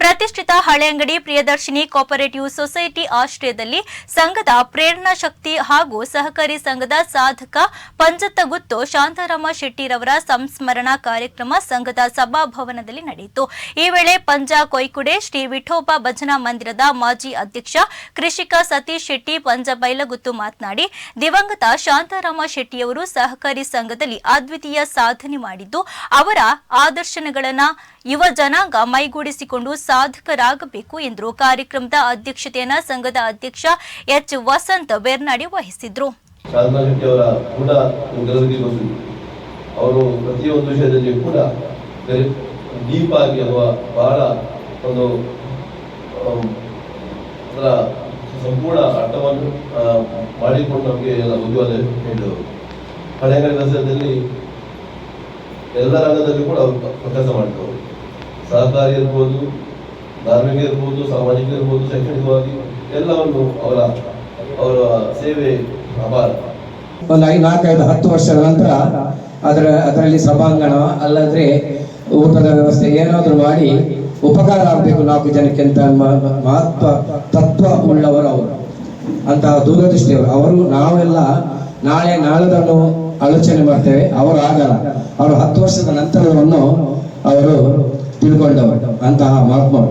ಪ್ರತಿಷ್ಠಿತ Haleyangadi Priyadarshini cooperative society ಆಶ್ರಯದಲ್ಲಿ ಸಂಘದ ಪ್ರೇರಣಾ ಶಕ್ತಿ ಹಾಗೂ ಸಹಕಾರಿ ಸಂಘದ ಸಾಧಕ ಪಂಜತ್ತಗುತ್ತು ಶಾಂತಾರಾಮ ಶೆಟ್ಟಿರವರ ಸಂಸ್ಮರಣಾ ಕಾರ್ಯಕ್ರಮ ಸಂಘದ ಸಭಾಭವನದಲ್ಲಿ ನಡೆಯಿತು. ಈ ವೇಳೆ ಪಂಜ ಕೊಯ್ಕುಡೆ, ಶ್ರೀ ವಿಠೋಬ ಭಜನಾ ಮಂದಿರದ ಮಾಜಿ ಅಧ್ಯಕ್ಷ ಕೃಷಿಕ ಸತೀಶ್ ಶೆಟ್ಟಿ, ಪಂಜ ಬೈಲಗುತ್ತು ಮಾತನಾಡಿ, ದಿವಂಗತ ಶಾಂತಾರಾಮ ಶೆಟ್ಟಿಯವರು ಸಹಕಾರಿ ಸಂಘದಲ್ಲಿ ಅದ್ವಿತೀಯ ಸಾಧನೆ ಮಾಡಿದ್ದು, ಅವರ ಆದರ್ಶನಗಳನ್ನು ಯುವ ಜನಾಂಗ ಮೈಗೂಡಿಸಿಕೊಂಡು ಸಾಧಕರಾಗಬೇಕು ಎಂದರು ಕಾರ್ಯಕ್ರಮದ ಅಧ್ಯಕ್ಷತೆಯನ್ನ ಸಂಘದ ಅಧ್ಯಕ್ಷ ಎಚ್ ವಸಂತ ಬೆರ್ನಾಡಿ ವಹಿಸಿದ್ರು. ಅವರ ಪ್ರತಿಯೊಂದು ವಿಷಯದಲ್ಲಿ ಕೂಡ ಡೀಪ್ ಆಗಿ ಅಥವಾ ಬಹಳ ಒಂದು ಅದರ ಸಂಪೂರ್ಣ ಅರ್ಥವನ್ನು ಮಾಡಿಕೊಂಡು ನಮಗೆ ಎಲ್ಲ ಉಜ್ವಲ ಹೇಳಿದರು ಹಳೆಗಳ ದಸರಾದಲ್ಲಿ ಎಲ್ಲ ರಂಗದಲ್ಲಿ ಕೂಡ ಅವರು ಕೆಲಸ ಮಾಡಿದವರು ಸಹಕಾರಿ ಇರ್ಬೋದು ಧಾರ್ಮಿಕ ಇರ್ಬೋದು, ಸಾಮಾಜಿಕ ಇರ್ಬೋದು, ಶೈಕ್ಷಣಿಕವಾಗಿ ಎಲ್ಲವನ್ನು ಅವರ ಅವರ ಸೇವೆ ಅಪಾರ. ಒಂದು ಐದು ನಾಲ್ಕೈದು ಹತ್ತು ವರ್ಷದ ನಂತರ ಅದರ, ಅದರಲ್ಲಿ ಸಭಾಂಗಣ, ಅಲ್ಲದ್ರೆ ಊಟದ ವ್ಯವಸ್ಥೆ ಏನಾದರೂ ಮಾಡಿ ಉಪಕಾರ ಆಗಬೇಕು ನಾಲ್ಕು ಜನಕ್ಕೆ ಅಂತ ಮಹತ್ವ, ತತ್ವ ಉಳ್ಳವರು ಅವರು. ಅಂತಹ ದೂರದೃಷ್ಟಿಯವರು. ಅವರು, ನಾವೆಲ್ಲ ನಾಳೆ ನಾಳೆದನ್ನು ಆಲೋಚನೆ ಮಾಡ್ತೇವೆ. ಅವರು ಆಗಲ್ಲ. ಅವರು ಹತ್ತು ವರ್ಷದ ನಂತರವನ್ನು ಅವರು ತಿಳ್ಕೊಂಡವರು. ಅಂತಹ ಮಹಾತ್ಮರು.